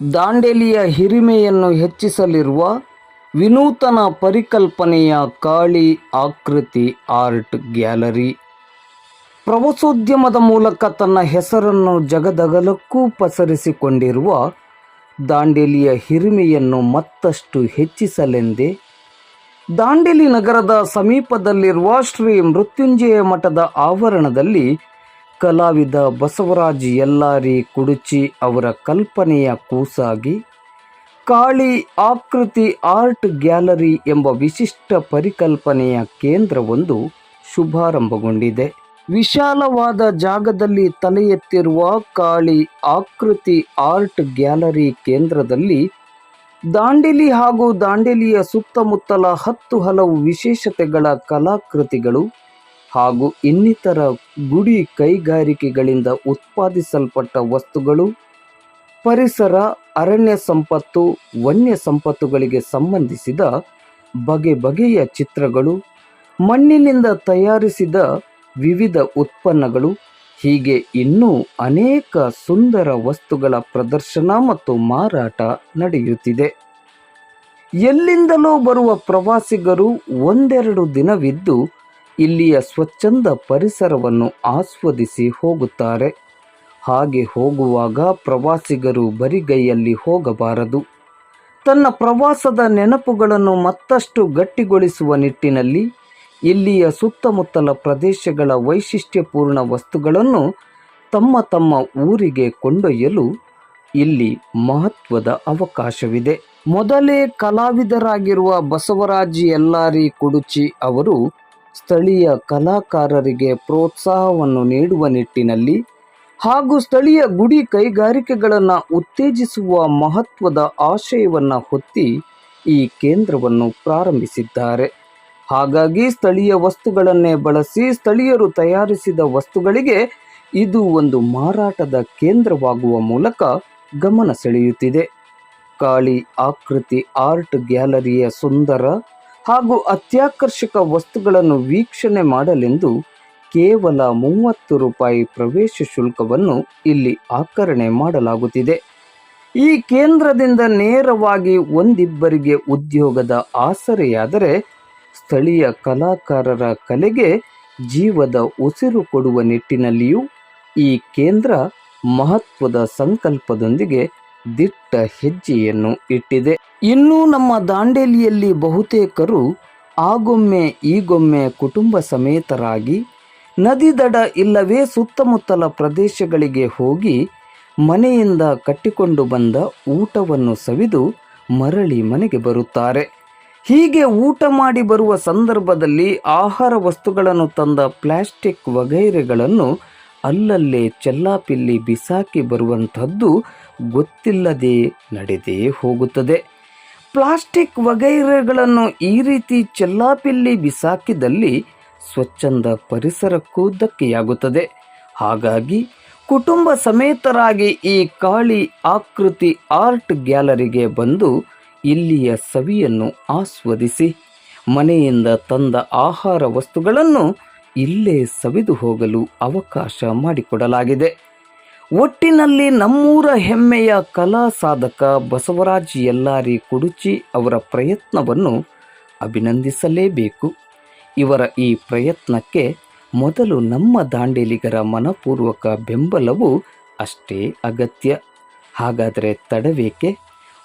ದಾಂಡೇಲಿಯ ಹಿರಿಮೆಯನ್ನು ಹೆಚ್ಚಿಸಲಿರುವ ವಿನೂತನ ಪರಿಕಲ್ಪನೆಯ ಕಾಳಿ ಆಕೃತಿ ಆರ್ಟ್ ಗ್ಯಾಲರಿ. ಪ್ರವಾಸೋದ್ಯಮದ ಮೂಲಕ ತನ್ನ ಹೆಸರನ್ನು ಜಗದಗಲಕ್ಕೂ ಪಸರಿಸಿಕೊಂಡಿರುವ ದಾಂಡೇಲಿಯ ಹಿರಿಮೆಯನ್ನು ಮತ್ತಷ್ಟು ಹೆಚ್ಚಿಸಲೆಂದೇ ದಾಂಡೇಲಿ ನಗರದ ಸಮೀಪದಲ್ಲಿರುವ ಶ್ರೀ ಮೃತ್ಯುಂಜಯ ಮಠದ ಆವರಣದಲ್ಲಿ ಕಲಾವಿದ ಬಸವರಾಜ್ ಯಲ್ಲಾರಿ ಕುಡುಚಿ ಅವರ ಕಲ್ಪನೆಯ ಕೂಸಾಗಿ, ಕಾಳಿ ಆಕೃತಿ ಆರ್ಟ್ ಗ್ಯಾಲರಿ ಎಂಬ ವಿಶಿಷ್ಟ ಪರಿಕಲ್ಪನೆಯ ಕೇಂದ್ರವೊಂದು ಶುಭಾರಂಭಗೊಂಡಿದೆ. ವಿಶಾಲವಾದ ಜಾಗದಲ್ಲಿ ತಲೆ ಎತ್ತಿರುವ ಕಾಳಿ ಆಕೃತಿ ಆರ್ಟ್ ಗ್ಯಾಲರಿ ಕೇಂದ್ರದಲ್ಲಿ ದಾಂಡೇಲಿ ಹಾಗೂ ದಾಂಡೇಲಿಯ ಸುತ್ತಮುತ್ತಲ ಹತ್ತು ಹಲವು ವಿಶೇಷತೆಗಳ ಕಲಾಕೃತಿಗಳು ಹಾಗೂ ಇನ್ನಿತರ ಗುಡಿ ಕೈಗಾರಿಕೆಗಳಿಂದ ಉತ್ಪಾದಿಸಲ್ಪಟ್ಟ ವಸ್ತುಗಳು, ಪರಿಸರ, ಅರಣ್ಯ ಸಂಪತ್ತು, ವನ್ಯ ಸಂಪತ್ತುಗಳಿಗೆ ಸಂಬಂಧಿಸಿದ ಬಗೆ ಬಗೆಯ ಚಿತ್ರಗಳು, ಮಣ್ಣಿನಿಂದ ತಯಾರಿಸಿದ ವಿವಿಧ ಉತ್ಪನ್ನಗಳು, ಹೀಗೆ ಇನ್ನೂ ಅನೇಕ ಸುಂದರ ವಸ್ತುಗಳ ಪ್ರದರ್ಶನ ಮತ್ತು ಮಾರಾಟ ನಡೆಯುತ್ತಿದೆ. ಎಲ್ಲಿಂದಲೋ ಬರುವ ಪ್ರವಾಸಿಗರು ಒಂದೆರಡು ದಿನವಿದ್ದು ಇಲ್ಲಿಯ ಸ್ವಚ್ಛಂದ ಪರಿಸರವನ್ನು ಆಸ್ವಾದಿಸಿ ಹೋಗುತ್ತಾರೆ. ಹಾಗೆ ಹೋಗುವಾಗ ಪ್ರವಾಸಿಗರು ಬರಿಗೈಯಲ್ಲಿ ಹೋಗಬಾರದು. ತನ್ನ ಪ್ರವಾಸದ ನೆನಪುಗಳನ್ನು ಮತ್ತಷ್ಟು ಗಟ್ಟಿಗೊಳಿಸುವ ನಿಟ್ಟಿನಲ್ಲಿ ಇಲ್ಲಿಯ ಸುತ್ತಮುತ್ತಲ ಪ್ರದೇಶಗಳ ವೈಶಿಷ್ಟ್ಯಪೂರ್ಣ ವಸ್ತುಗಳನ್ನು ತಮ್ಮ ತಮ್ಮ ಊರಿಗೆ ಕೊಂಡೊಯ್ಯಲು ಇಲ್ಲಿ ಮಹತ್ವದ ಅವಕಾಶವಿದೆ. ಮೊದಲೇ ಕಲಾವಿದರಾಗಿರುವ ಬಸವರಾಜ್ ಯಲ್ಲಾರಿ ಕುಡುಚಿ ಅವರು ಸ್ಥಳೀಯ ಕಲಾಕಾರರಿಗೆ ಪ್ರೋತ್ಸಾಹವನ್ನು ನೀಡುವ ನಿಟ್ಟಿನಲ್ಲಿ ಹಾಗೂ ಸ್ಥಳೀಯ ಗುಡಿ ಕೈಗಾರಿಕೆಗಳನ್ನು ಉತ್ತೇಜಿಸುವ ಮಹತ್ವದ ಆಶಯವನ್ನು ಹೊತ್ತಿ ಈ ಕೇಂದ್ರವನ್ನು ಪ್ರಾರಂಭಿಸಿದ್ದಾರೆ. ಹಾಗಾಗಿ ಸ್ಥಳೀಯ ವಸ್ತುಗಳನ್ನೇ ಬಳಸಿ ಸ್ಥಳೀಯರು ತಯಾರಿಸಿದ ವಸ್ತುಗಳಿಗೆ ಇದು ಒಂದು ಮಾರಾಟದ ಕೇಂದ್ರವಾಗುವ ಮೂಲಕ ಗಮನ ಸೆಳೆಯುತ್ತಿದೆ. ಕಾಳಿ ಆಕೃತಿ ಆರ್ಟ್ ಗ್ಯಾಲರಿಯ ಸುಂದರ ಹಾಗೂ ಅತ್ಯಾಕರ್ಷಕ ವಸ್ತುಗಳನ್ನು ವೀಕ್ಷಣೆ ಮಾಡಲೆಂದು ಕೇವಲ ಮೂವತ್ತು ರೂಪಾಯಿ ಪ್ರವೇಶ ಶುಲ್ಕವನ್ನು ಇಲ್ಲಿ ಆಕರಣೆ ಮಾಡಲಾಗುತ್ತಿದೆ. ಈ ಕೇಂದ್ರದಿಂದ ನೇರವಾಗಿ ಒಂದಿಬ್ಬರಿಗೆ ಉದ್ಯೋಗದ ಆಸರೆಯಾದರೆ ಸ್ಥಳೀಯ ಕಲಾಕಾರರ ಕಲೆಗೆ ಜೀವದ ಉಸಿರು ಕೊಡುವ ನಿಟ್ಟಿನಲ್ಲಿಯೂ ಈ ಕೇಂದ್ರ ಮಹತ್ವದ ಸಂಕಲ್ಪದೊಂದಿಗೆ ದಿಟ್ಟ ಹೆಜ್ಜೆಯನ್ನು ಇಟ್ಟಿದೆ. ಇನ್ನು ನಮ್ಮ ದಾಂಡೇಲಿಯಲ್ಲಿ ಬಹುತೇಕರು ಆಗೊಮ್ಮೆ ಈಗೊಮ್ಮೆ ಕುಟುಂಬ ಸಮೇತರಾಗಿ ನದಿ ದಡ ಇಲ್ಲವೇ ಸುತ್ತಮುತ್ತಲ ಪ್ರದೇಶಗಳಿಗೆ ಹೋಗಿ ಮನೆಯಿಂದ ಕಟ್ಟಿಕೊಂಡು ಬಂದ ಊಟವನ್ನು ಸವಿದು ಮರಳಿ ಮನೆಗೆ ಬರುತ್ತಾರೆ. ಹೀಗೆ ಊಟ ಮಾಡಿ ಬರುವ ಸಂದರ್ಭದಲ್ಲಿ ಆಹಾರ ವಸ್ತುಗಳನ್ನು ತಂದ ಪ್ಲಾಸ್ಟಿಕ್ ವಗೈರೆಗಳನ್ನು ಅಲ್ಲಲ್ಲೇ ಚೆಲ್ಲಾಪಿಲ್ಲಿ ಬಿಸಾಕಿ ಬರುವಂಥದ್ದು ಗೊತ್ತಿಲ್ಲದೆ ನಡೆದೇ ಹೋಗುತ್ತದೆ. ಪ್ಲಾಸ್ಟಿಕ್ ವಗೈರೆಗಳನ್ನು ಈ ರೀತಿ ಚೆಲ್ಲಾಪಿಲ್ಲಿ ಬಿಸಾಕಿದಲ್ಲಿ ಸ್ವಚ್ಛಂದ ಪರಿಸರಕ್ಕೂ ಧಕ್ಕೆಯಾಗುತ್ತದೆ. ಹಾಗಾಗಿ ಕುಟುಂಬ ಸಮೇತರಾಗಿ ಈ ಕಾಳಿ ಆಕೃತಿ ಆರ್ಟ್ ಗ್ಯಾಲರಿಗೆ ಬಂದು ಇಲ್ಲಿಯ ಸವಿಯನ್ನು ಆಸ್ವದಿಸಿ, ಮನೆಯಿಂದ ತಂದ ಆಹಾರ ವಸ್ತುಗಳನ್ನು ಇಲ್ಲೇ ಸವಿದು ಹೋಗಲು ಅವಕಾಶ ಮಾಡಿಕೊಡಲಾಗಿದೆ. ಒಟ್ಟಿನಲ್ಲಿ ನಮ್ಮೂರ ಹೆಮ್ಮೆಯ ಕಲಾ ಸಾಧಕ ಬಸವರಾಜ್ ಯಲ್ಲಾರಿ ಕುಡುಚಿ ಅವರ ಪ್ರಯತ್ನವನ್ನು ಅಭಿನಂದಿಸಲೇಬೇಕು. ಇವರ ಈ ಪ್ರಯತ್ನಕ್ಕೆ ಮೊದಲು ನಮ್ಮ ದಾಂಡೇಲಿಗರ ಮನಪೂರ್ವಕ ಬೆಂಬಲವು ಅಷ್ಟೇ ಅಗತ್ಯ. ಹಾಗಾದರೆ ತಡವೇಕೆ?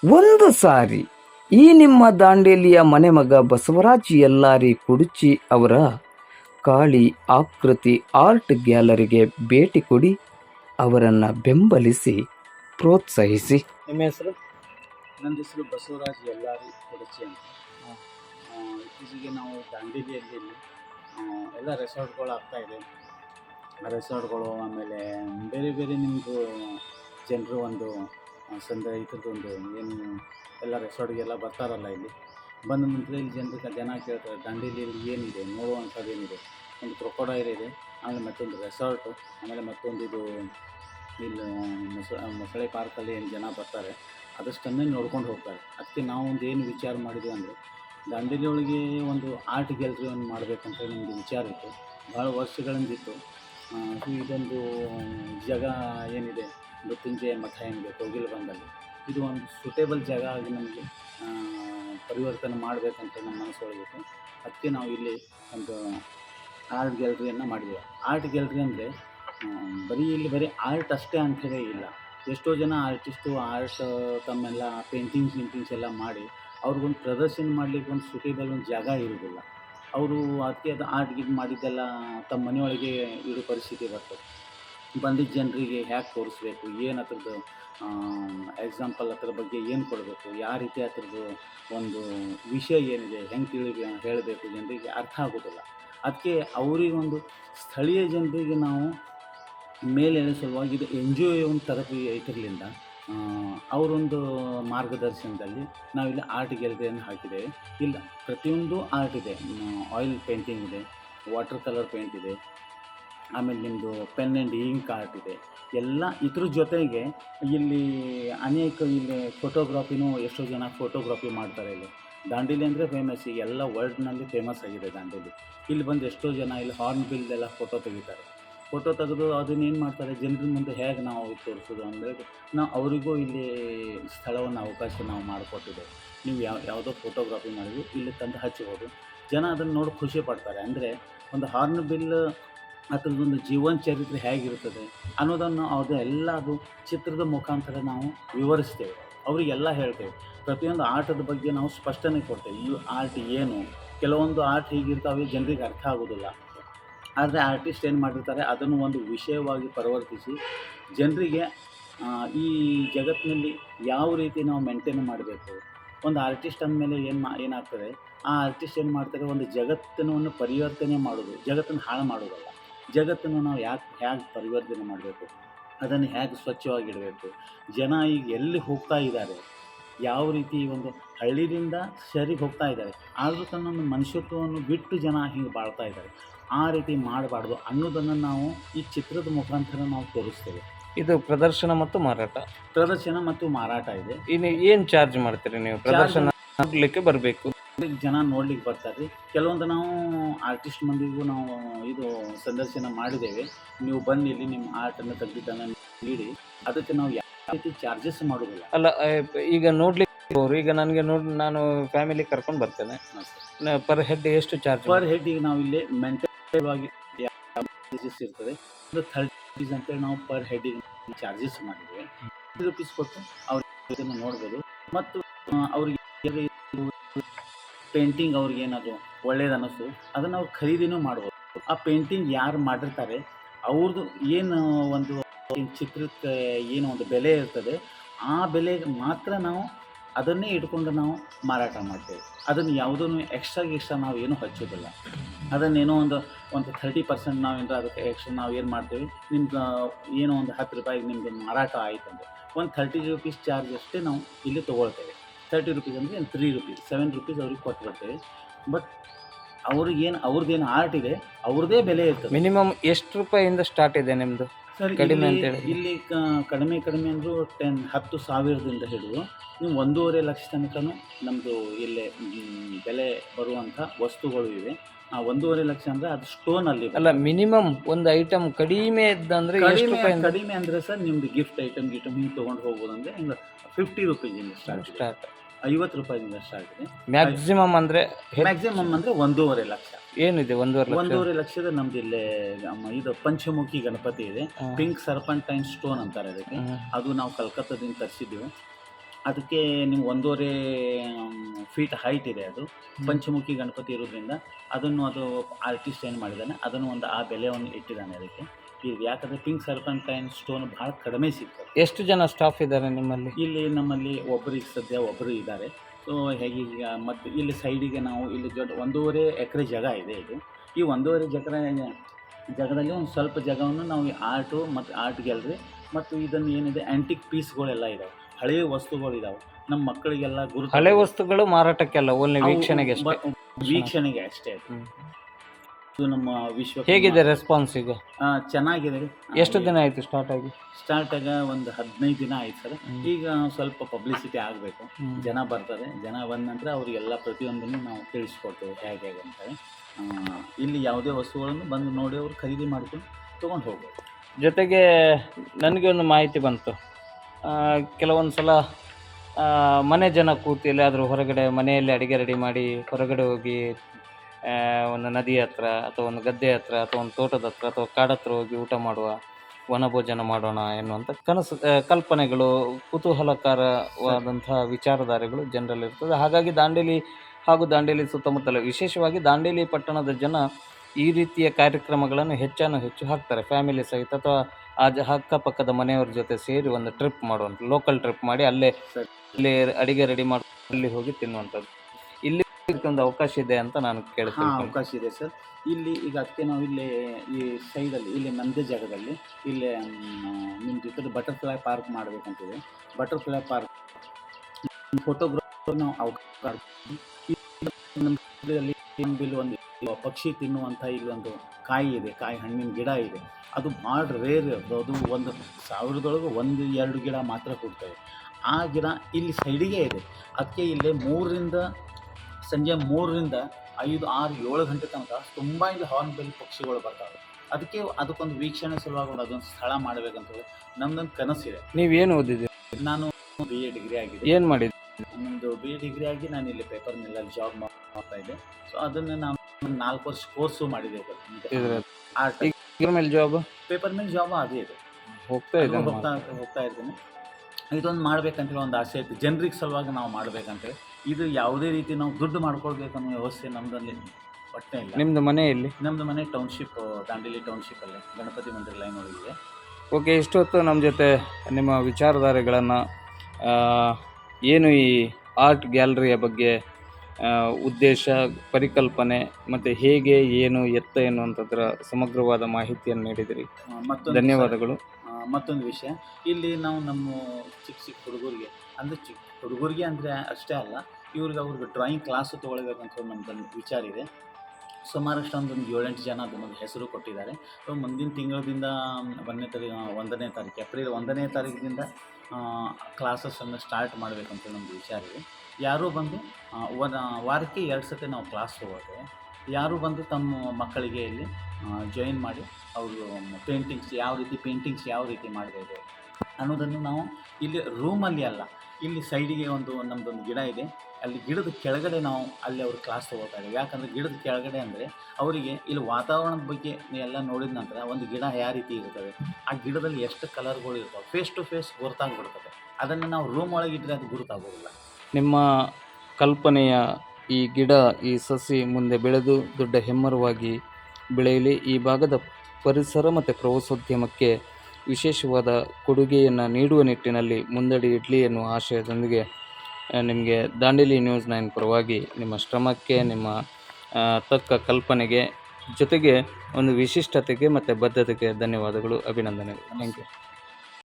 ಒಂದು ಸಾರಿ, ಈ ನಿಮ್ಮ ದಾಂಡೇಲಿಯ ಮನೆಮಗ ಬಸವರಾಜ್ ಯಲ್ಲಾರಿ ಕುಡುಚಿ ಅವರ ಕಾಳಿ ಆಕೃತಿ ಆರ್ಟ್ ಗ್ಯಾಲರಿಗೆ ಭೇಟಿ ಕೊಡಿ. ಅವರನ್ನು ಬೆಂಬಲಿಸಿ ಪ್ರೋತ್ಸಾಹಿಸಿ. ನಿಮ್ಮ ಹೆಸರು? ನನ್ನ ಹೆಸರು ಬಸವರಾಜ್ ಎಲ್ಲಾರು ಕೊಡಚಿ ಅಂತ. ಇತ್ತೀಚೆಗೆ ನಾವು ದಾಂಡೇಲಿಯಲ್ಲಿ ಎಲ್ಲ ರೆಸಾರ್ಟ್ಗಳು ಆಗ್ತಾ ಇದೆ. ಆ ರೆಸಾರ್ಟ್ಗಳು ಆಮೇಲೆ ಬೇರೆ ಬೇರೆ ನಿಮ್ಮದು ಜನರು ಒಂದು ಸಂದ ಇದ್ರದ್ದೊಂದು ಏನು ಎಲ್ಲ ರೆಸಾರ್ಟ್ಗೆಲ್ಲ ಬರ್ತಾರಲ್ಲ ಇಲ್ಲಿ. ಬಂದ ನಂತರ ಇಲ್ಲಿ ಜನರಿಗೆ ಜನ ಕೇಳ್ತಾರೆ. ದಾಂಡೇಲಿಯಲ್ಲಿ ಏನಿದೆ? ನೋಡುವಂಥದ್ದು ಏನಿದೆ? ಒಂದು ಕ್ರೊಕೊಡೈಲ್ ಇದೆ. ಆಮೇಲೆ ಮತ್ತೊಂದು ರೆಸಾರ್ಟು ಆಮೇಲೆ ಮತ್ತೊಂದು ಇದು ಇಲ್ಲಿ ಮೊಸ ಮೊಸಳೆ ಪಾರ್ಕಲ್ಲಿ ಏನು ಜನ ಬರ್ತಾರೆ, ಅದಷ್ಟನ್ನೇ ನೋಡ್ಕೊಂಡು ಹೋಗ್ತಾರೆ. ಅದಕ್ಕೆ ನಾವು ಒಂದು ಏನು ವಿಚಾರ ಮಾಡಿದ್ವಿ ಅಂದರೆ ದಾಂಡೇಲಿ ಒಳಗೆ ಒಂದು ಆರ್ಟ್ ಗ್ಯಾಲರಿ ಒಂದು ಮಾಡಬೇಕಂತ ನಮ್ಮದು ವಿಚಾರ ಇತ್ತು. ಭಾಳ ವರ್ಷಗಳಿಂದಿತ್ತು. ಇದೊಂದು, ಜಾಗ ಏನಿದೆ, ಮೃತ್ಯುಂಜಯ ಮಠ ಏನಿದೆ, ಕೋಗಿಲ್ ಬಂದಲ್ಲಿ, ಇದು ಒಂದು ಸೂಟೇಬಲ್ ಜಾಗ ಆಗಿ ನಮಗೆ ಪರಿವರ್ತನೆ ಮಾಡಬೇಕಂತ ನಮ್ಮ ಮನಸ್ಸೊಳಗಿತ್ತು ಅದಕ್ಕೆ ನಾವು ಇಲ್ಲಿ ಒಂದು ಆರ್ಟ್ ಗ್ಯಾಲರಿಯನ್ನು ಮಾಡಿದೆ ಆರ್ಟ್ ಗ್ಯಾಲರಿ ಅಂದರೆ ಬರೀ ಇಲ್ಲಿ ಬರೀ ಆರ್ಟ್ ಅಷ್ಟೇ ಅಂಥೇಳಿ ಇಲ್ಲ. ಎಷ್ಟೋ ಜನ ಆರ್ಟಿಸ್ಟು ಆರ್ಟ್ ತಮ್ಮೆಲ್ಲ ಪೇಂಟಿಂಗ್ಸ್ ಗಿಂಟಿಂಗ್ಸ್ ಎಲ್ಲ ಮಾಡಿ, ಅವ್ರಿಗೊಂದು ಪ್ರದರ್ಶನ ಮಾಡಲಿಕ್ಕೆ ಒಂದು ಸೂಟೇಬಲ್ ಒಂದು ಜಾಗ ಇರೋದಿಲ್ಲ. ಅವರು ಅದಕ್ಕೆ ಅದು ಆರ್ಟ್ ಗಿಟ್ ಮಾಡಿದ್ದೆಲ್ಲ ತಮ್ಮ ಮನೆಯೊಳಗೆ ಇಡೋ ಪರಿಸ್ಥಿತಿ ಬರ್ತದೆ ಬಂದಿದ್ದ ಜನರಿಗೆ ಹ್ಯಾಗೆ ತೋರಿಸ್ಬೇಕು, ಏನು ಅದ್ರದ್ದು ಎಕ್ಸಾಂಪಲ್ ಅದ್ರ ಬಗ್ಗೆ ಏನು ಕೊಡಬೇಕು, ಯಾವ ರೀತಿ ಅದ್ರದ್ದು ಒಂದು ವಿಷಯ ಏನಿದೆ, ಹೆಂಗೆ ತಿಳಿ ಹೇಳಬೇಕು, ಜನರಿಗೆ ಅರ್ಥ ಆಗೋದಿಲ್ಲ. ಅದಕ್ಕೆ ಅವರಿಗೊಂದು ಸ್ಥಳೀಯ ಜನರಿಗೆ ನಾವು ಮೇಲೆ ಸಲುವಾಗಿ ಇದು ಎನ್ ಜಿ ಒ ಒಂದು ಇದರಿಂದ ಅವರೊಂದು ಮಾರ್ಗದರ್ಶನದಲ್ಲಿ ನಾವಿಲ್ಲಿ ಆರ್ಟ್ ಗ್ಯಾಲರಿಯನ್ನು ಹಾಕಿದ್ದೇವೆ ಇಲ್ಲ, ಪ್ರತಿಯೊಂದು ಆರ್ಟ್ ಇದೆ. ಆಯಿಲ್ ಪೇಂಟಿಂಗ್ ಇದೆ, ವಾಟರ್ ಕಲರ್ ಪೇಂಟ್ ಇದೆ, ಆಮೇಲೆ ನಿಮ್ಮದು ಪೆನ್ ಆ್ಯಂಡ್ ಇಂಕ್ ಆರ್ಟ್ ಇದೆ. ಎಲ್ಲ ಇದ್ರ ಜೊತೆಗೆ ಇಲ್ಲಿ ಅನೇಕ ಇಲ್ಲಿ ಫೋಟೋಗ್ರಾಫಿನೂ ಎಷ್ಟೋ ಜನ ಫೋಟೋಗ್ರಾಫಿ ಮಾಡ್ತಾರೆ ಇಲ್ಲಿ. ದಾಂಡೇಲಿ ಅಂದರೆ ಫೇಮಸ್ ಈಗ ಎಲ್ಲ ವರ್ಲ್ಡ್ನಲ್ಲಿ ಫೇಮಸ್ ಆಗಿದೆ ದಾಂಡೇಲಿ. ಇಲ್ಲಿ ಬಂದು ಎಷ್ಟೋ ಜನ ಇಲ್ಲಿ ಹಾರ್ನ್ ಬಿಲ್ದೆಲ್ಲ ಫೋಟೋ ತೆಗಿತಾರೆ. ಫೋಟೋ ತೆಗೆದು ಅದನ್ನ ಏನು ಮಾಡ್ತಾರೆ? ಜನರ ಮುಂದೆ ಹೇಗೆ ನಾವು ತೋರಿಸೋದು ಅಂದರೆ ನಾವು ಅವರಿಗೂ ಇಲ್ಲಿ ಸ್ಥಳವನ್ನು ಅವಕಾಶ ನಾವು ಮಾಡಿಕೊಟ್ಟಿದ್ದೇವೆ. ನೀವು ಯಾವ, ಯಾವುದೋ ಫೋಟೋಗ್ರಾಫಿ ಮಾಡಿದ್ರು, ಇಲ್ಲಿ ತಂದು ಹಚ್ಬೋದು. ಜನ ಅದನ್ನು ನೋಡಿ ಖುಷಿ ಪಡ್ತಾರೆ. ಅಂದರೆ ಒಂದು ಹಾರ್ನ್ ಬಿಲ್ ಅದ್ರದ್ದೊಂದು ಜೀವನ ಚರಿತ್ರೆ ಹೇಗಿರ್ತದೆ ಅನ್ನೋದನ್ನು ಅದು ಎಲ್ಲ ಅದು ಚಿತ್ರದ ಮುಖಾಂತರ ನಾವು ವಿವರಿಸ್ತೇವೆ. ಅವರಿಗೆಲ್ಲ ಹೇಳ್ತೇವೆ. ಪ್ರತಿಯೊಂದು ಆರ್ಟದ ಬಗ್ಗೆ ನಾವು ಸ್ಪಷ್ಟನೆ ಕೊಡ್ತೇವೆ. ಈ ಆರ್ಟ್ ಏನು? ಕೆಲವೊಂದು ಆರ್ಟ್ ಹೀಗಿರ್ತಾವೆ, ಜನರಿಗೆ ಅರ್ಥ ಆಗೋದಿಲ್ಲ. ಆದರೆ ಆರ್ಟಿಸ್ಟ್ ಏನು ಮಾಡಿರ್ತಾರೆ, ಅದನ್ನು ಒಂದು ವಿಷಯವಾಗಿ ಪರಿವರ್ತಿಸಿ, ಜನರಿಗೆ ಈ ಜಗತ್ತಿನಲ್ಲಿ ಯಾವ ರೀತಿ ನಾವು ಮೇಂಟೈನ್ ಮಾಡಬೇಕು? ಒಂದು ಆರ್ಟಿಸ್ಟ್ ಅಂದಮೇಲೆ ಏನು ಮಾ, ಏನಾಗ್ತದೆ? ಆ ಆರ್ಟಿಸ್ಟ್ ಏನು ಮಾಡ್ತಾರೆ? ಒಂದು ಜಗತ್ತನ್ನು ಪರಿವರ್ತನೆ ಮಾಡೋದು, ಜಗತ್ತನ್ನು ಹಾಳು ಮಾಡೋದಲ್ಲ. ಜಗತ್ತನ್ನು ನಾವು ಯಾಕೆ ಹೇಗೆ ಪರಿವರ್ತನೆ ಮಾಡಬೇಕು? ಅದನ್ನು ಹೇಗೆ ಸ್ವಚ್ಛವಾಗಿಡಬೇಕು? ಜನ ಈಗ ಎಲ್ಲಿ ಹೋಗ್ತಾ ಇದ್ದಾರೆ? ಯಾವ ರೀತಿ ಒಂದು ಹಳ್ಳಿಯಿಂದ ಸರಿಗೆ ಹೋಗ್ತಾ ಇದ್ದಾರೆ. ಆದರೂ ತನ್ನ ಒಂದು ಮನುಷ್ಯತ್ವವನ್ನು ಬಿಟ್ಟು ಜನ ಹಿಂಗೆ ಬಾಳ್ತಾ ಇದ್ದಾರೆ. ಆ ರೀತಿ ಮಾಡಬಾರ್ದು ಅನ್ನೋದನ್ನು ನಾವು ಈ ಚಿತ್ರದ ಮುಖಾಂತರ ನಾವು ತೋರಿಸ್ತೇವೆ. ಇದು ಪ್ರದರ್ಶನ ಮತ್ತು ಮಾರಾಟ? ಪ್ರದರ್ಶನ ಮತ್ತು ಮಾರಾಟ ಇದೆ. ಇನ್ನು ಏನು ಚಾರ್ಜ್ ಮಾಡ್ತೀರಿ ನೀವು? ಪ್ರದರ್ಶನ ನೋಡಲಿಕ್ಕೆ ಬರಬೇಕು. ಜನ ನೋಡ್ಲಿಕ್ಕೆ ಬರ್ತಾರೆ. ಕೆಲವೊಂದು ನಾವು ಆರ್ಟಿಸ್ಟ್ ಮಂದಿಗೂ ನಾವು ಇದು ಸಂದರ್ಶನ ಮಾಡಿದ್ದೇವೆ. ನೀವು ಬನ್ನಿ ಇಲ್ಲಿ ನಿಮ್ಮ ಆರ್ಟನ್ನು ತೆಗೆದಿದ್ದನ್ನು ನೀಡಿ. ಅದಕ್ಕೆ ನಾವು ಚಾರ್ಜಸ್ ಮಾಡೋದಿಲ್ಲ ಅಲ್ಲ ಈಗ ನೋಡ್ಲಿಕ್ಕೆ ಅವರು ಈಗ ನನಗೆ ನೋಡಿ ನಾನು ಫ್ಯಾಮಿಲಿ ಕರ್ಕೊಂಡು ಬರ್ತೇನೆ. ಪರ್ ಹೆಡ್ ಎಷ್ಟು ಚಾರ್ಜ್ ಪರ್ ಹೆಡ್ಗೆ ನಾವು ಇಲ್ಲಿ ಮೆಂಟಲ್ ಆಗಿ ಇರ್ತದೆ. ಥರ್ಟಿ ರುಪೀಸ್ ಅಂತೇಳಿ ನಾವು ಪರ್ ಹೆಡ್ ಚಾರ್ಜಸ್ ಮಾಡಿದ್ದೇವೆ ಥರ್ಟಿ ರುಪೀಸ್ ಕೊಟ್ಟು ಅವ್ರ ನೋಡ್ಬೋದು. ಮತ್ತು ಅವ್ರಿಗೆ ಪೇಂಟಿಂಗ್ ಅವ್ರಿಗೆ ಏನಾದ್ರು ಒಳ್ಳೇದು ಅನ್ನಿಸ್ತು ಅದನ್ನು ಅವ್ರು ಖರೀದಿನೂ ಮಾಡ್ಬೋದು. ಆ ಪೇಂಟಿಂಗ್ ಯಾರು ಮಾಡಿರ್ತಾರೆ ಅವ್ರದ್ದು ಏನು ಒಂದು ಚಿತ್ರಕ್ಕೆ ಏನು ಒಂದು ಬೆಲೆ ಇರ್ತದೆ, ಆ ಬೆಲೆಗೆ ಮಾತ್ರ ನಾವು ಅದನ್ನೇ ಇಟ್ಕೊಂಡು ನಾವು ಮಾರಾಟ ಮಾಡ್ತೇವೆ. ಅದನ್ನು ಯಾವುದನ್ನು ಎಕ್ಸ್ಟ್ರಾ ಎಕ್ಸ್ಟ್ರಾ ನಾವು ಏನೂ ಹಚ್ಚೋದಿಲ್ಲ. ಅದನ್ನೇನೋ ಒಂದು ಒಂದು ಥರ್ಟಿ ಪರ್ಸೆಂಟ್ ನಾವೇನು ಅದಕ್ಕೆ ಎಕ್ಸ್ಟ್ರಾ ನಾವು ಏನು ಮಾಡ್ತೇವೆ, ನಿಮ್ಗೆ ಏನೋ ಒಂದು ಹತ್ತು ರೂಪಾಯಿಗೆ ನಿಮಗೆ ಮಾರಾಟ ಆಯಿತು ಅಂದರೆ ಒಂದು ಥರ್ಟಿ ರುಪೀಸ್ ಚಾರ್ಜ್ ಅಷ್ಟೇ ನಾವು ಇಲ್ಲಿ ತೊಗೊಳ್ತೇವೆ. ತರ್ಟಿ ರುಪೀಸ್ ಅಂದರೆ ತ್ರೀ ರುಪೀಸ್ ಸೆವೆನ್ ರುಪೀಸ್ ಅವ್ರಿಗೆ ಕೊಟ್ಬಿಡ್ತೇವೆ ಬಟ್ ಅವ್ರಿಗೇನು ಅವ್ರದ್ದೇನು ಆರ್ಟ್ ಇದೆ, ಅವ್ರದ್ದೇ ಬೆಲೆ ಇರ್ತದೆ. ಮಿನಿಮಮ್ ಎಷ್ಟು ರೂಪಾಯಿಂದ ಸ್ಟಾರ್ಟ್ ಇದೆ ನಿಮ್ದು? ಸರ್ ಕಡಿಮೆ ಅಂತ ಅಂತೇಳಿ. ಇಲ್ಲಿ ಕಡಿಮೆ ಕಡಿಮೆ ಅಂದರೂ ಟೆನ್ ಹತ್ತು ಸಾವಿರದಿಂದ ಹಿಡಿದು ನೀವು ಒಂದೂವರೆ ಲಕ್ಷ ತನಕನೂ ನಮ್ಮದು ಇಲ್ಲೇ ಬೆಲೆ ಬರುವಂಥ ವಸ್ತುಗಳು ಇವೆ. ಆ ಒಂದೂವರೆ ಲಕ್ಷ ಅಂದರೆ ಅದು ಸ್ಟೋನಲ್ಲಿ ಅಲ್ಲ ಮಿನಿಮಮ್ ಒಂದು ಐಟಮ್ ಕಡಿಮೆ ಇದ್ದಂದ್ರೆ ಕಡಿಮೆ ಕಡಿಮೆ ಅಂದರೆ ಸರ್ ನಿಮ್ದು ಗಿಫ್ಟ್ ಐಟಮ್ ಗಿಟಮ್ ಹಿಂಗೆ ತೊಗೊಂಡು ಹೋಗ್ಬೋದು ಅಂದರೆ ಹಿಂಗೆ ಫಿಫ್ಟಿ ರುಪೀಸಿಂದ ಸ್ಟಾರ್ಟ್ ಸ್ಟಾರ್ಟ್ ಐವತ್ತು ರೂಪಾಯಿಂದ ಸ್ಟಾರ್ಟ್ ಇದೆ ಮ್ಯಾಕ್ಸಿಮಮ್ ಅಂದ್ರೆ ಮ್ಯಾಕ್ಸಿಮಮ್ ಅಂದರೆ ಒಂದೂವರೆ ಲಕ್ಷ. ಏನಿದೆ? ಒಂದೂವರೆ ಲಕ್ಷ? ಒಂದೂವರೆ ಲಕ್ಷದ ನಮ್ದು ಇಲ್ಲಿ ನಮ್ಮ ಇದು ಪಂಚಮುಖಿ ಗಣಪತಿ ಇದೆ. ಪಿಂಕ್ ಸರ್ಪಂಟೈನ್ ಸ್ಟೋನ್ ಅಂತಾರೆ ಅದಕ್ಕೆ. ಅದು ನಾವು ಕಲ್ಕತ್ತಾದಿಂದ ತರಿಸಿದ್ದೀವಿ. ಅದಕ್ಕೆ ನಿಮ್ಗೆ ಒಂದೂವರೆ ಫೀಟ್ ಹೈಟ್ ಇದೆ ಅದು. ಪಂಚಮುಖಿ ಗಣಪತಿ ಇರೋದ್ರಿಂದ ಅದನ್ನು ಅದು ಆರ್ಟಿಸ್ಟ್ ಏನು ಮಾಡಿದ್ದಾನೆ ಅದನ್ನು ಒಂದು ಆ ಬೆಲೆಯನ್ನು ಇಟ್ಟಿದ್ದಾನೆ ಅದಕ್ಕೆ. ಈಗ ಯಾಕಂದರೆ ಪಿಂಕ್ ಸರ್ಪಂಟೈನ್ ಸ್ಟೋನ್ ಭಾಳ ಕಡಿಮೆ ಸಿಗ್ತದೆ. ಎಷ್ಟು ಜನ ಸ್ಟಾಫ್ ಇದ್ದಾರೆ ನಿಮ್ಮಲ್ಲಿ? ಇಲ್ಲಿ ನಮ್ಮಲ್ಲಿ ಒಬ್ಬರಿಗೆ ಸದ್ಯ ಒಬ್ಬರು ಇದ್ದಾರೆ. ಸೊ ಹೇಗೆ ಈಗ ಮತ್ತು ಇಲ್ಲಿ ಸೈಡಿಗೆ ನಾವು ಇಲ್ಲಿ ದೊಡ್ಡ ಒಂದೂವರೆ ಎಕರೆ ಜಾಗ ಇದೆ ಇದು. ಈ ಒಂದೂವರೆ ಎಕರೆ ಜಾಗದಲ್ಲಿ ಒಂದು ಸ್ವಲ್ಪ ಜಾಗವನ್ನು ನಾವು ಈ ಆರ್ಟು ಮತ್ತು ಆರ್ಟ್ ಗ್ಯಾಲರಿ ಮತ್ತು ಇದನ್ನು ಏನಿದೆ ಆ್ಯಂಟಿಕ್ ಪೀಸ್ಗಳೆಲ್ಲ ಇದಾವೆ. ಹಳೆಯ ವಸ್ತುಗಳು ಇದಾವೆ ನಮ್ಮ ಮಕ್ಕಳಿಗೆಲ್ಲ ಗುರು ಹಳೆ ವಸ್ತುಗಳು ಮಾರಾಟಕ್ಕೆಲ್ಲ ಒಳ್ಳೆ ವೀಕ್ಷಣೆಗೆ ವೀಕ್ಷಣೆಗೆ ಅಷ್ಟೇ. ಇದು ನಮ್ಮ ವಿಶ್ವ ಹೇಗಿದೆ ರೆಸ್ಪಾನ್ಸ್ ಈಗ? ಆ, ಚೆನ್ನಾಗಿದೆ. ಎಷ್ಟು ದಿನ ಆಯ್ತು ಸ್ಟಾರ್ಟ್ ಆಗಿ? ಸ್ಟಾರ್ಟ್ ಆಗ ಒಂದು ಹದಿನೈದು ದಿನ ಆಯ್ತು ಸರ್. ಈಗ ಸ್ವಲ್ಪ ಪಬ್ಲಿಸಿಟಿ ಆಗಬೇಕು. ಜನ ಬರ್ತಾರೆ. ಜನ ಬಂದ ನಂತರ ಅವರಿಗೆಲ್ಲ ಪ್ರತಿಯೊಂದನ್ನು ನಾವು ತಿಳಿಸ್ಕೊಡ್ತೇವೆ ಹೇಗೆ ಹೇಗೆ ಅಂತೇಳಿ ಆ, ಇಲ್ಲಿ ಯಾವುದೇ ವಸ್ತುಗಳನ್ನು ಬಂದು ನೋಡಿ ಅವರು ಖರೀದಿ ಮಾಡ್ಕೊಂಡು ತೊಗೊಂಡು ಹೋಗ್ಬೋದು. ಜೊತೆಗೆ ನನಗೆ ಒಂದು ಮಾಹಿತಿ ಬಂತು. ಆ, ಕೆಲವೊಂದು ಸಲ ಆ, ಮನೆ ಜನ ಕೂತು ಎಲ್ಲಾದರೂ ಹೊರಗಡೆ ಮನೆಯಲ್ಲಿ ಅಡಿಗೆ ರೆಡಿ ಮಾಡಿ ಹೊರಗಡೆ ಹೋಗಿ ಒಂದು ನದಿ ಹತ್ರ ಅಥವಾ ಒಂದು ಗದ್ದೆ ಹತ್ರ ಅಥವಾ ಒಂದು ತೋಟದ ಹತ್ರ ಅಥವಾ ಕಾಡತ್ರ ಹೋಗಿ ಊಟ ಮಾಡುವ ವನಭೋಜನ ಮಾಡೋಣ ಎನ್ನುವಂಥ ಕನಸು ಕಲ್ಪನೆಗಳು ಕುತೂಹಲಕರವಾದಂತಹ ವಿಚಾರಧಾರೆಗಳು ಜನರಲ್ಲಿರ್ತದೆ ಹಾಗಾಗಿ ದಾಂಡೇಲಿ ಹಾಗೂ ದಾಂಡೇಲಿ ಸುತ್ತಮುತ್ತಲ ವಿಶೇಷವಾಗಿ ದಾಂಡೇಲಿ ಪಟ್ಟಣದ ಜನ ಈ ರೀತಿಯ ಕಾರ್ಯಕ್ರಮಗಳನ್ನು ಹೆಚ್ಚಾನು ಹೆಚ್ಚು ಹಾಕ್ತಾರೆ. ಫ್ಯಾಮಿಲಿ ಸಹಿತ ಅಥವಾ ಆ ಜ ಅಕ್ಕಪಕ್ಕದ ಮನೆಯವ್ರ ಜೊತೆ ಸೇರಿ ಒಂದು ಟ್ರಿಪ್ ಮಾಡುವಂಥ ಲೋಕಲ್ ಟ್ರಿಪ್ ಮಾಡಿ ಅಲ್ಲೇ. ಅಲ್ಲಿ ಅಡಿಗೆ ರೆಡಿ ಮಾಡಿ ಅಲ್ಲಿ ಹೋಗಿ ತಿನ್ನುವಂಥದ್ದು. ಒಂದು ಅವಕಾಶ ಇದೆ ಅಂತ ನಾನು ಹಾಂ ಕೇಳ್ತೀನಿ. ಅವಕಾಶ ಇದೆ ಸರ್. ಇಲ್ಲಿ ಈಗ ಅದಕ್ಕೆ ನಾವು ಇಲ್ಲಿ ಈ ಸೈಡಲ್ಲಿ ಇಲ್ಲಿ ನಮ್ಮದೇ ಜಾಗದಲ್ಲಿ ಇಲ್ಲಿ ನಿಮ್ಮ ಜೊತೆ ಬಟರ್ಫ್ಲೈ ಪಾರ್ಕ್ ಮಾಡಬೇಕಂತಿದೆ. ಬಟರ್ಫ್ಲೈ ಪಾರ್ಕ್ ಫೋಟೋಗ್ರಾಫರ್ ನಾವು ಅವಕಾಶ ಒಂದು ಪಕ್ಷಿ ತಿನ್ನುವಂಥ ಇಲ್ಲೊಂದು ಕಾಯಿ ಇದೆ ಕಾಯಿ ಹಣ್ಣಿನ ಗಿಡ ಇದೆ. ಅದು ಭಾಳ ರೇರ್ ಅದು ಒಂದು ಸಾವಿರದೊಳಗೆ ಒಂದು ಎರಡು ಗಿಡ ಮಾತ್ರ ಕೊಡ್ತವೆ. ಆ ಗಿಡ ಇಲ್ಲಿ ಸೈಡಿಗೆ ಇದೆ. ಅದಕ್ಕೆ ಇಲ್ಲಿ ಮೂರರಿಂದ ಸಂಜೆ ಮೂರರಿಂದ ಐದು ಆರು ಏಳು ಗಂಟೆ ತನಕ ತುಂಬ ಇಲ್ಲಿ ಹಾರ್ನ್ಬಿಲ್ ಪಕ್ಷಿಗಳು ಬರ್ತಾವೆ. ಅದಕ್ಕೆ ಅದಕ್ಕೊಂದು ವೀಕ್ಷಣೆ ಸಲುವಾಗಿ ಒಂದು ಅದೊಂದು ಸ್ಥಳ ಮಾಡಬೇಕಂತ ಹೇಳಿ ನಮ್ದೊಂದು ಕನಸಿದೆ ನೀವೇನು ಓದಿದ್ದೀರಿ ನಾನು ಬಿ ಎ ಡಿಗ್ರಿ ಆಗಿದೆ ಏನು ಮಾಡಿದ್ರಿ? ನಮ್ಮದು ಬಿ ಎ ಡಿಗ್ರಿ ಆಗಿ ನಾನು ಇಲ್ಲಿ ಪೇಪರ್ ಮಿಲ್ಲಲ್ಲಿ ಜಾಬ್ ಮಾಡ್ತಾ ಇದ್ದೆ. ಸೊ ಅದನ್ನು ನಾನು ನಾಲ್ಕು ವರ್ಷ ಕೋರ್ಸು ಮಾಡಿದೆ ಮೇಲೆ ಜಾಬ್ ಪೇಪರ್ ಮೇಲೆ ಜಾಬ್ ಅದೇ ಇದೆ. ಹೋಗ್ತಾ ಇದ್ದೀನಿ ಹೋಗ್ತಾ ಹೋಗ್ತಾ ಇದ್ದೀನಿ. ಇದೊಂದು ಮಾಡ್ಬೇಕಂತೇಳಿ ಒಂದು ಆಸೆ ಇತ್ತು. ಜನರಿಗೆ ಸಲುವಾಗಿ ನಾವು ಮಾಡ್ಬೇಕಂತೇಳಿ. ಇದು ಯಾವುದೇ ರೀತಿ ನಾವು ದುಡ್ಡು ಮಾಡ್ಕೊಳ್ಬೇಕು ಅನ್ನೋ ವ್ಯವಸ್ಥೆ ನಮ್ಮದಲ್ಲಿ ಒಟ್ಟೆ ಇಲ್ಲ. ನಿಮ್ಮದು ಮನೆ ಎಲ್ಲಿ? ನಮ್ಮದು ಮನೆ ಟೌನ್ಶಿಪ್ ದಾಂಡೇಲಿ ಟೌನ್ಶಿಪ್ಪಲ್ಲಿ ಗಣಪತಿ ಮಂದಿರ ಲೈನ್ ಒಳಗಿದೆ. ಓಕೆ ಇಷ್ಟೊತ್ತು ನಮ್ಮ ಜೊತೆ ನಿಮ್ಮ ವಿಚಾರಧಾರೆಗಳನ್ನು ಏನು ಈ ಆರ್ಟ್ ಗ್ಯಾಲರಿಯ ಬಗ್ಗೆ ಆ, ಉದ್ದೇಶ ಪರಿಕಲ್ಪನೆ ಮತ್ತು ಹೇಗೆ ಏನು ಎತ್ತ ಎನ್ನುವಂಥದ್ರ ಸಮಗ್ರವಾದ ಮಾಹಿತಿಯನ್ನು ನೀಡಿದಿರಿ. ಮತ್ತು ಮತ್ತೊಂದು ಧನ್ಯವಾದಗಳು. ಆ, ಮತ್ತೊಂದು ವಿಷಯ. ಇಲ್ಲಿ ನಾವು ನಮ್ಮ ಚಿಕ್ಕ ಚಿಕ್ಕ ಹುಡುಗರಿಗೆ. ಅಂದರೆ ಚಿಕ್ಕ ಹುಡುಗರಿಗೆ ಅಂದರೆ ಅಷ್ಟೇ ಅಲ್ಲ, ಇವ್ರಿಗೆ ಅವ್ರಿಗೆ ಡ್ರಾಯಿಂಗ್ ಕ್ಲಾಸು ತೊಗೊಳ್ಬೇಕಂತ ನಮ್ದೊಂದು ವಿಚಾರ ಇದೆ. ಸುಮಾರಷ್ಟು ಒಂದು ಏಳೆಂಟು ಜನ ಅದನ್ನೊಂದು ಹೆಸರು ಕೊಟ್ಟಿದ್ದಾರೆ. ಸೊ ಮುಂದಿನ ತಿಂಗಳದಿಂದ ಒಂದನೇ ತಾರೀಕು ಒಂದನೇ ತಾರೀಕು, ಏಪ್ರಿಲ್ ಒಂದನೇ ತಾರೀಕಿನಿಂದ ಕ್ಲಾಸಸ್ಸನ್ನು ಸ್ಟಾರ್ಟ್ ಮಾಡಬೇಕಂತ ನಮ್ಮದು ವಿಚಾರ ಇದೆ. ಯಾರೂ ಬಂದು ಒಂದು ವಾರಕ್ಕೆ ಎರಡು ಸತಿ ನಾವು ಕ್ಲಾಸ್ ತೊಗೊಳ್ತೇವೆ ಯಾರು ಬಂದು ತಮ್ಮ ಮಕ್ಕಳಿಗೆ ಇಲ್ಲಿ ಜಾಯಿನ್ ಮಾಡಿ ಅವರು ಪೇಂಟಿಂಗ್ಸ್ ಯಾವ ರೀತಿ ಪೇಂಟಿಂಗ್ಸ್ ಯಾವ ರೀತಿ ಮಾಡಬೇಕು ಅನ್ನೋದನ್ನು ನಾವು ಇಲ್ಲಿ ರೂಮಲ್ಲಿ ಅಲ್ಲ, ಇಲ್ಲಿ ಸೈಡಿಗೆ ಒಂದು ನಮ್ಮದೊಂದು ಗಿಡ ಇದೆ. ಅಲ್ಲಿ ಗಿಡದ ಕೆಳಗಡೆ ನಾವು ಅಲ್ಲಿ ಅವರು ಕ್ಲಾಸ್ ತೊಗೋತಾ ಇದ್ದೀವಿ ಯಾಕಂದರೆ ಗಿಡದ ಕೆಳಗಡೆ ಅಂದರೆ ಅವರಿಗೆ ಇಲ್ಲಿ ವಾತಾವರಣದ ಬಗ್ಗೆ ಎಲ್ಲ ನೋಡಿದ ನಂತರ ಒಂದು ಗಿಡ ಯಾವ ರೀತಿ ಇರ್ತವೆ ಆ ಗಿಡದಲ್ಲಿ ಎಷ್ಟು ಕಲರ್ಗಳು ಇರ್ತವೆ ಫೇಸ್ ಟು ಫೇಸ್ ಗುರುತಾಗ್ಬಿಡ್ತದೆ. ಅದನ್ನು ನಾವು ರೂಮ್ ಒಳಗಿದ್ರೆ ಅದು ಗುರುತಾಗೋದಿಲ್ಲ. ನಿಮ್ಮ ಕಲ್ಪನೆಯ ಈ ಗಿಡ, ಈ ಸಸಿ ಮುಂದೆ ಬೆಳೆದು ದೊಡ್ಡ ಹೆಮ್ಮರವಾಗಿ ಬೆಳೆಯಲಿ. ಈ ಭಾಗದ ಪರಿಸರ ಮತ್ತು ಪ್ರವಾಸೋದ್ಯಮಕ್ಕೆ ವಿಶೇಷವಾದ ಕೊಡುಗೆಯನ್ನು ನೀಡುವ ನಿಟ್ಟಿನಲ್ಲಿ ಮುಂದಡಿ ಇಡ್ಲಿ ಎನ್ನುವ ಆಶಯದೊಂದಿಗೆ ನಿಮಗೆ ದಾಂಡೇಲಿ ನ್ಯೂಸ್ ನೈನ್ ಪರವಾಗಿ ನಿಮ್ಮ ಶ್ರಮಕ್ಕೆ, ನಿಮ್ಮ ತಕ್ಕ ಕಲ್ಪನೆಗೆ ಜೊತೆಗೆ ಒಂದು ವಿಶಿಷ್ಟತೆಗೆ ಮತ್ತು ಬದ್ಧತೆಗೆ ಧನ್ಯವಾದಗಳು, ಅಭಿನಂದನೆಗಳು. Thank you